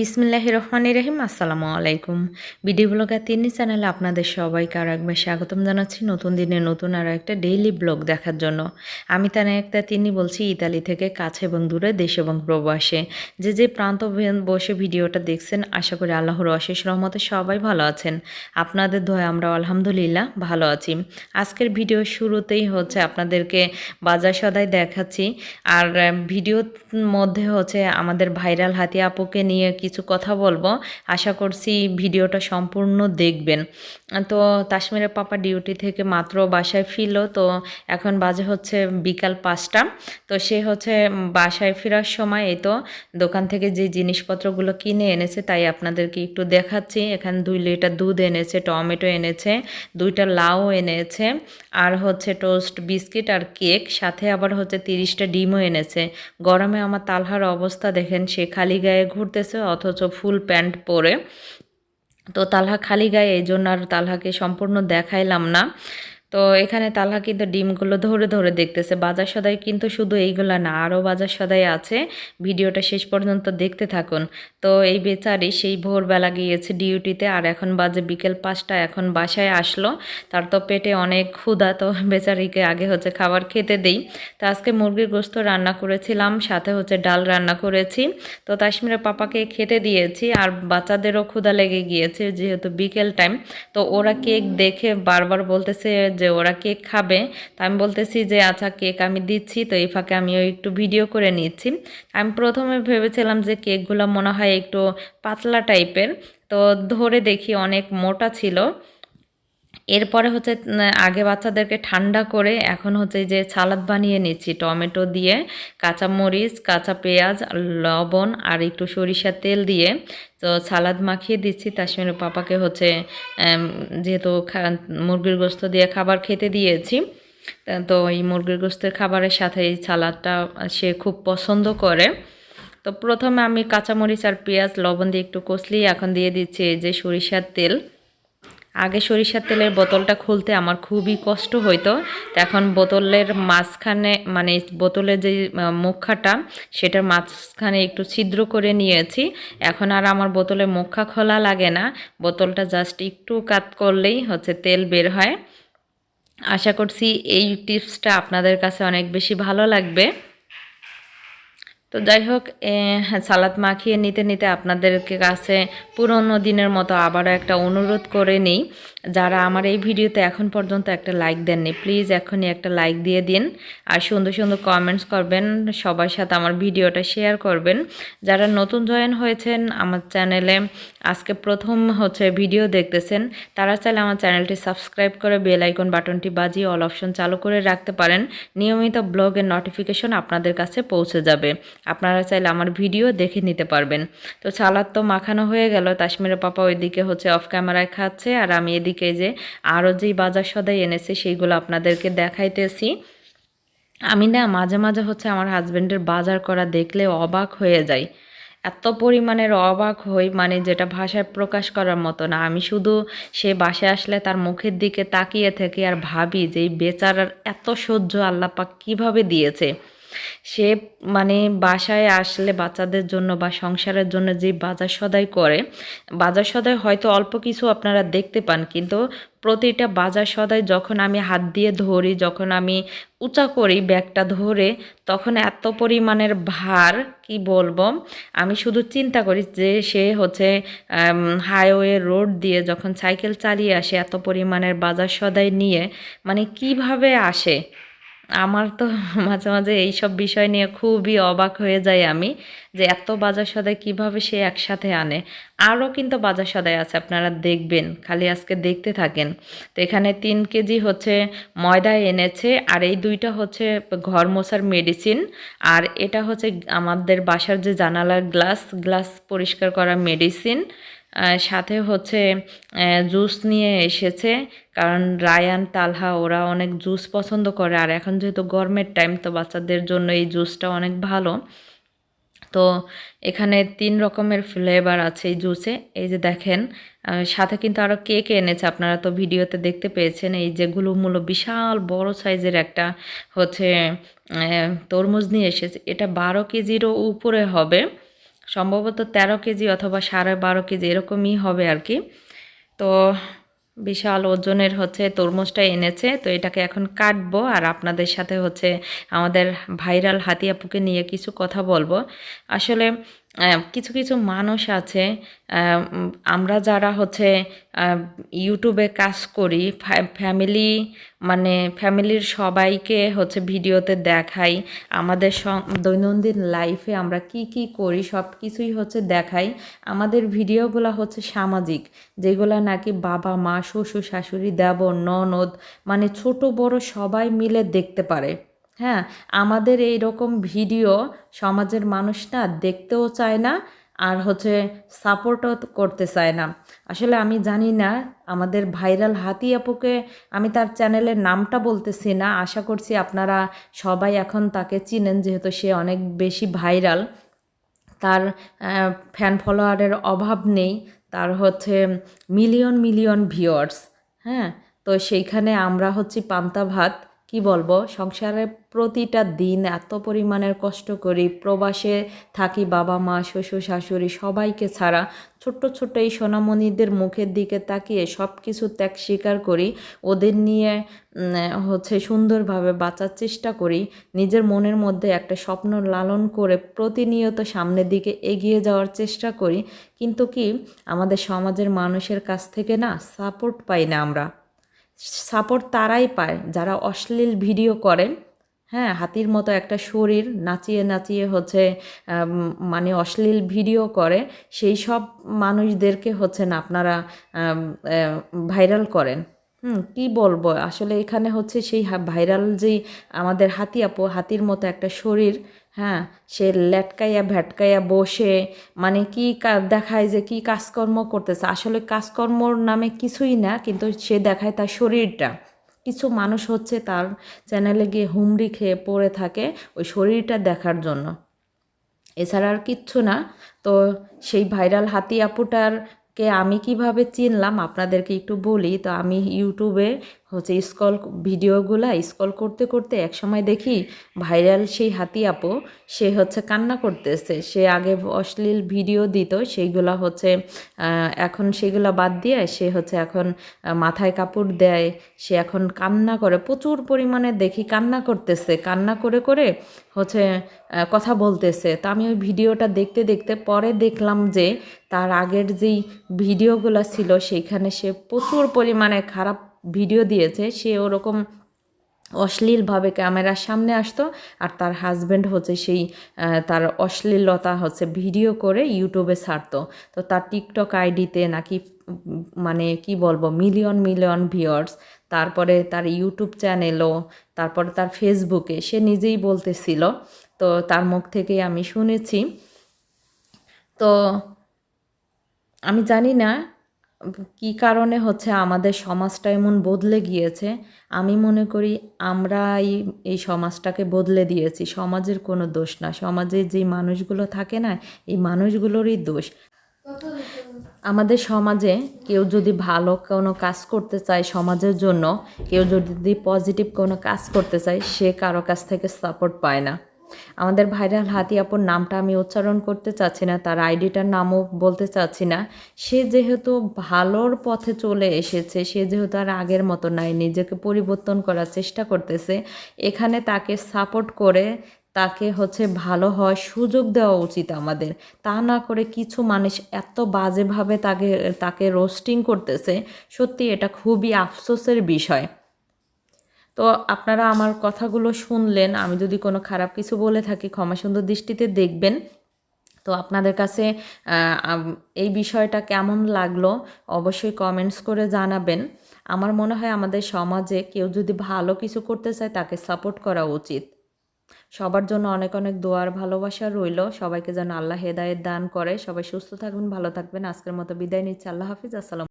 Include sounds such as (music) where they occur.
বিসমিল্লাহ রহমান রহিম, আসসালামু আলাইকুম। ভিডিও ব্লগার তিনি চ্যানেলে আপনাদের সবাইকে আর একবার স্বাগতম জানাচ্ছি নতুন দিনে নতুন আরও একটা ডেইলি ব্লগ দেখার জন্য। আমি তার একটা তিনি বলছি, ইতালি থেকে কাছে এবং দূরে, দেশ এবং প্রবাসে। যে যে প্রান্ত বসে ভিডিওটা দেখছেন, আশা করি আল্লাহর অশেষ রহমতে সবাই ভালো আছেন। আপনাদের দোয়া আমরা আলহামদুলিল্লাহ ভালো আছি। আজকের ভিডিও শুরুতেই হচ্ছে আপনাদেরকে বাজার সদাই দেখাচ্ছি। আর ভিডিওর মধ্যে হচ্ছে আমাদের ভাইরাল হাতি আপুকে নিয়ে কিছু কথা বলব। আশা করছি ভিডিওটা সম্পূর্ণ দেখবেন। তো তাসমিরের পাপা ডিউটি থেকে মাত্র বাসায় ফিরলো, তো এখন বাজে হচ্ছে বিকাল পাঁচটা। তো সে হচ্ছে বাসায় ফেরার সময় এই তো দোকান থেকে যে জিনিসপত্রগুলো কিনে এনেছে তাই আপনাদেরকে একটু দেখাচ্ছি। এখানে দুই লিটার দুধ এনেছে, টমেটো এনেছে, দুইটা লাউ এনেছে, আর হচ্ছে টোস্ট, বিস্কিট আর কেক, সাথে আবার হচ্ছে তিরিশটা ডিমও এনেছে। গরমে আমার তালহার অবস্থা দেখেন, সে খালি গায়ে ঘুরতেছে অথচ ফুল প্যান্ট পরে। তো তালহা খালি গায়ে, এই জন্য আর তালহাকে সম্পূর্ণ দেখাইলাম না। তো এখানে তালহা কিন্তু ডিমগুলো ধরে ধরে দেখতেছে। বাজার সদাই কিন্তু শুধু এইগুলো না, আরও বাজার সদাই আছে। ভিডিওটা শেষ পর্যন্ত দেখতে থাকুন। তো এই বেচারি সেই ভোরবেলা গিয়েছে ডিউটিতে আর এখন বাজে বিকেল পাঁচটা, এখন বাসায় আসলো। তার তো পেটে অনেক ক্ষুধা, তো বেচারিকে আগে হচ্ছে খাবার খেতে দেই। তো আজকে মুরগির গোস্ত রান্না করেছিলাম, সাথে হচ্ছে ডাল রান্না করেছি। তো তাসমিরের পাপাকে খেতে দিয়েছি আর বাচ্চাদেরও ক্ষুধা লেগে গিয়েছে যেহেতু বিকেল টাইম। তো ওরা কেক দেখে বারবার বলতেছে যে ওরা কেক খাবে, তো আমি বলতেছি যে আচ্ছা কেক আমি দিচ্ছি, তো এই ফাঁকে আমিও একটু ভিডিও করে নিচ্ছি। আমি প্রথমে ভেবেছিলাম যে, কেকগুলো মনে হয় একটু পাতলা টাইপের, তো ধরে দেখি অনেক মোটা ছিল। এরপরে হচ্ছে আগে বাচ্চাদেরকে ঠান্ডা করে এখন হচ্ছে যে সালাদ বানিয়ে নিচ্ছি। টমেটো দিয়ে কাঁচা মরিচ কাঁচা পেঁয়াজ, লবণ আর একটু সরিষার তেল দিয়ে। তো সালাদ মাখিয়ে দিচ্ছি। তাসমিরের পাপাকে হচ্ছে যেহেতু মুরগির গোস্ত দিয়ে খাবার খেতে দিয়েছি, তো এই মুরগির গোস্তের খাবারের সাথে এই সালাদটা সে খুব পছন্দ করে। তো প্রথমে আমি কাঁচামরিচ আর পেঁয়াজ, লবণ দিয়ে একটু কষলি এখন দিয়ে দিচ্ছি এই যে সরিষার তেল। আগে সরিষার তেলের বোতলটা খুলতে আমার খুবই কষ্ট হইতো। তো এখন বোতলের মাঝখানে মানে বোতলের যে মুখাটা, সেটার মাঝখানে একটু ছিদ্র করে নিয়েছি। এখন আর আমার বোতলে মুখা খোলা লাগে না। বোতলটা জাস্ট একটু কাত করলেই হচ্ছে তেল বের হয়। আশা করছি এই টিপসটা আপনাদের কাছে অনেক বেশি ভালো লাগবে। তো যাই হোক হ্যাঁ, সালাদ মাখিয়ে নিতে নিতে আপনাদেরকে কাছে পুরনো দিনের মতো আবারও একটা অনুরোধ করে নিই। যারা আমার এই ভিডিওতে এখন পর্যন্ত একটা লাইক দেননি প্লিজ এখনই একটা লাইক দিয়ে দিন। আর সুন্দর সুন্দর কমেন্টস করবেন সবার সাথে আমার ভিডিওটা শেয়ার করবেন। যারা নতুন জয়েন হয়েছেন আমার চ্যানেলে আজকে প্রথম হচ্ছে ভিডিও দেখতেছেন তারা চাইলে আমার চ্যানেলটি সাবস্ক্রাইব করে বেল আইকন বাটনটি বাজিয়ে অল অপশন চালু করে রাখতে পারেন। নিয়মিত ব্লগের নোটিফিকেশন আপনাদের কাছে পৌঁছে যাবে। আপনারা চাইলে আমার ভিডিও দেখে নিতে পারবেন। তো সালাদ তো মাখানো হয়ে গেল তাসমিরের পাপা ওইদিকে হচ্ছে অফ ক্যামেরায় খাচ্ছে, আর আমি এদিকে যে আরও যেই বাজার সদাই এনেছে সেইগুলো আপনাদেরকে দেখাইতেছি। আমি না মাঝে মাঝে হচ্ছে আমার হাজব্যান্ডের বাজার করা দেখলে অবাক হয়ে যাই। এত পরিমাণের অবাক হই মানে যেটা ভাষায় প্রকাশ করার মতো না। আমি শুধু সে বাসায় আসলে তার মুখের দিকে তাকিয়ে থাকি আর ভাবি যে এই বেচারার এত সহ্য আল্লাপাক কীভাবে দিয়েছে। সে মানে বাসায় আসলে বাচ্চাদের জন্য বা সংসারের জন্য যে বাজার সদাই করে, বাজার সদাই হয়তো অল্প কিছু আপনারা দেখতে পান, কিন্তু প্রতিটা বাজার সদাই যখন আমি হাত দিয়ে ধরি, যখন আমি উঁচা করি, ব্যাগটা ধরে, তখন এত পরিমাণের ভার, কি বলব? আমি শুধু চিন্তা করি যে সে হচ্ছে হাইওয়ে রোড দিয়ে যখন সাইকেল চালিয়ে আসে, এত পরিমাণের বাজার সদাই নিয়ে মানে কীভাবে আসে? আমার তো (laughs) মাঝে মাঝে এইসব বিষয় নিয়ে খুবই অবাক হয়ে যাই আমি যে এত বাজার সদাই কীভাবে সে একসাথে আনে। আরও কিন্তু বাজার সদাই আছে, আপনারা দেখবেন, খালি আজকে দেখতে থাকেন। তো এখানে তিন কেজি হচ্ছে ময়দা এনেছে, আর এই দুইটা হচ্ছে ঘর মোছার মেডিসিন আর এটা হচ্ছে আমাদের বাসার যে জানালার গ্লাস গ্লাস পরিষ্কার করা মেডিসিন সাথে হচ্ছে জুস নিয়ে এসেছে। কারণ রায়ান, তালহা, ওরা অনেক জুস পছন্দ করে। আর এখন যেহেতু গরমের টাইম তো বাচ্চাদের জন্য এই জুসটা অনেক ভালো। তো এখানে তিন রকমের ফ্লেভার আছে এই জুসে। এই যে দেখেন সাথে কিন্তু আরও কেক এনেছে আপনারা তো ভিডিওতে দেখতে পেয়েছেন। এই যে গুলুমুলো, বিশাল বড় সাইজের একটা হচ্ছে তরমুজ নিয়ে এসেছে। এটা বারো কেজিরও উপরে হবে। সম্ভবত তেরো কেজি অথবা সাড়ে বারো কেজি এরকমই হবে আর কি। তো বিশাল ওজনের হচ্ছে তরমুজটা এনেছে, তো এটাকে এখন কাটবো আর আপনাদের সাথে হচ্ছে আমাদের ভাইরাল হাতিয়াপুকে নিয়ে কিছু কথা বলব। আসলে কিছু কিছু মানুষ আছে আমরা যারা হচ্ছে ইউটিউবে কাজ করি ফ্যামিলি মানে ফ্যামিলির সবাইকে হচ্ছে ভিডিওতে দেখাই, আমাদের দৈনন্দিন লাইফে আমরা কি কি করি সব কিছুই হচ্ছে দেখাই, আমাদের ভিডিওগুলো হচ্ছে সামাজিক, যেগুলো নাকি বাবা মা, শ্বশুর শাশুড়ি, দেবর, ননদ মানে ছোট বড় সবাই মিলে দেখতে পারে। হ্যাঁ আমাদের এই রকম ভিডিও সমাজের মানুষ না দেখতেও চায় না আর হচ্ছে সাপোর্টও করতে চায় না। আসলে আমি জানি না, আমাদের ভাইরাল হাতি আপুকে আমি তার চ্যানেলের নামটা বলতেছি না। আশা করছি আপনারা সবাই এখন তাকে চিনেন যেহেতু সে অনেক বেশি ভাইরাল। তার ফ্যান ফলোয়ারের অভাব নেই। তার হচ্ছে মিলিয়ন মিলিয়ন ভিউয়ার্স হ্যাঁ তো সেইখানে আমরা হচ্ছি পান্তা ভাত। কি বলব? সংসারে প্রতিটা দিন এত পরিমাণের কষ্ট করি, প্রবাসে থাকি বাবা মা, শ্বশুর শাশুড়ি সবাইকে ছাড়া। ছোট্ট ছোট্ট এই সোনামণিদের মুখের দিকে তাকিয়ে সব কিছু ত্যাগ স্বীকার করি, ওদের নিয়ে হচ্ছে সুন্দরভাবে বাঁচার চেষ্টা করি, নিজের মনের মধ্যে একটা স্বপ্ন লালন করে প্রতিনিয়ত সামনের দিকে এগিয়ে যাওয়ার চেষ্টা করি। কিন্তু কি, আমাদের সমাজের মানুষের কাছ থেকে না সাপোর্ট পাই না আমরা। সাপোর্ট তারাই পায়, যারা অশ্লীল ভিডিও করেন। হ্যাঁ হাতির মতো একটা শরীর নাচিয়ে নাচিয়ে হচ্ছে মানে অশ্লীল ভিডিও করে, সেই সব মানুষদেরকে হচ্ছে না আপনারা ভাইরাল করেন। হুম, কি বলব? আসলে এখানে হচ্ছে সেই ভাইরাল যেই আমাদের হাতি আপু, হাতির মতো একটা শরীর হ্যাঁ সে ল্যাটকাইয়া ভ্যাটকাইয়া বসে মানে কি কা- দেখায় যে কি কাজকর্ম করতেছে। আসলে কাজকর্মর নামে কিছুই না, কিন্তু সে দেখায় তার শরীরটা। কিছু মানুষ হচ্ছে তার চ্যানেলে গিয়ে হুমড়ি খেয়ে পড়ে থাকে ওই শরীরটা দেখার জন্য। এছাড়া আর কিচ্ছু না। তো সেই ভাইরাল হাতি আপুটার কে আমি কীভাবে চিনলাম? আপনাদেরকে একটু বলি। তো আমি ইউটিউবে হচ্ছে স্কল ভিডিওগুলা স্কল করতে করতে এক সময় দেখি ভাইরাল সেই হাতি আপু, সে হচ্ছে কান্না করতেছে। সে আগে অশ্লীল ভিডিও দিত, সেইগুলা হচ্ছে এখন সেগুলা বাদ দিয়ে সে হচ্ছে এখন মাথায় কাপড় দেয়। সে এখন কান্না করে, প্রচুর পরিমাণে দেখি কান্না করতেছে। কান্না করে করে হচ্ছে কথা বলতেছে। তা আমি ওই ভিডিওটা দেখতে দেখতে পরে দেখলাম যে তার আগের যেই ভিডিওগুলো ছিল, সেইখানে সে প্রচুর পরিমাণে খারাপ ভিডিও দিয়েছে, সে ওরকম অশ্লীলভাবে ক্যামেরার সামনে আসতো আর তার হাজব্যান্ড হচ্ছে সেই তার অশ্লীলতা হচ্ছে ভিডিও করে ইউটিউবে ছাড়তো। তো তার টিকটক আইডিতে নাকি মানে কি বলব মিলিয়ন মিলিয়ন ভিউয়ার্স তারপরে তার ইউটিউব চ্যানেলও তারপরে তার ফেসবুকে সে নিজেই বলতেছিল। তো তার মুখ থেকেই আমি শুনেছি। তো আমি জানি না কি কারণে হচ্ছে আমাদের সমাজটা এমন বদলে গিয়েছে? আমি মনে করি আমরাই এই সমাজটাকে বদলে দিয়েছি। সমাজের কোনো দোষ না। সমাজে যে মানুষগুলো থাকে না, এই মানুষগুলোরই দোষ। আমাদের সমাজে কেউ যদি ভালো কোনো কাজ করতে চায় সমাজের জন্য, কেউ যদি পজিটিভ কোনো কাজ করতে চায়, সে কারও কাছ থেকে সাপোর্ট পায় না। আমাদের ভাইরাল হাতিয়াপুর নামটা আমি উচ্চারণ করতে চাচ্ছি না, তার আইডিটার নামও বলতে চাচ্ছি না। সে যেহেতু ভালোর পথে চলে এসেছে, সে যেহেতু আর আগের মতো নাই, নিজেকে পরিবর্তন করার চেষ্টা করতেছে, এখানে তাকে সাপোর্ট করে তাকে হচ্ছে ভালো হওয়ার সুযোগ দেওয়া উচিত আমাদের। তা না করে কিছু মানুষ এত বাজেভাবে তাকে তাকে রোস্টিং করতেছে, সত্যি এটা খুবই আফসোসের বিষয়। তো আপনারা আমার কথাগুলো শুনলেন, আমি যদি কোনো খারাপ কিছু বলে থাকি ক্ষমা সুন্দর দৃষ্টিতে দেখবেন। তো আপনাদের কাছে এই বিষয়টা কেমন লাগল, অবশ্যই কমেন্টস করে জানাবেন। আমার মনে হয় আমাদের সমাজে কেউ যদি ভালো কিছু করতে চায়, তাকে সাপোর্ট করা উচিত। সবার জন্য অনেক অনেক দোয়ার ভালোবাসা রইল। সবাইকে যেন আল্লাহ হেদায়েত দান করে। সবাই সুস্থ থাকবেন, ভালো থাকবেন। আজকের মতো বিদায় নিচ্ছি। আল্লাহ হাফিজ। আসসালাম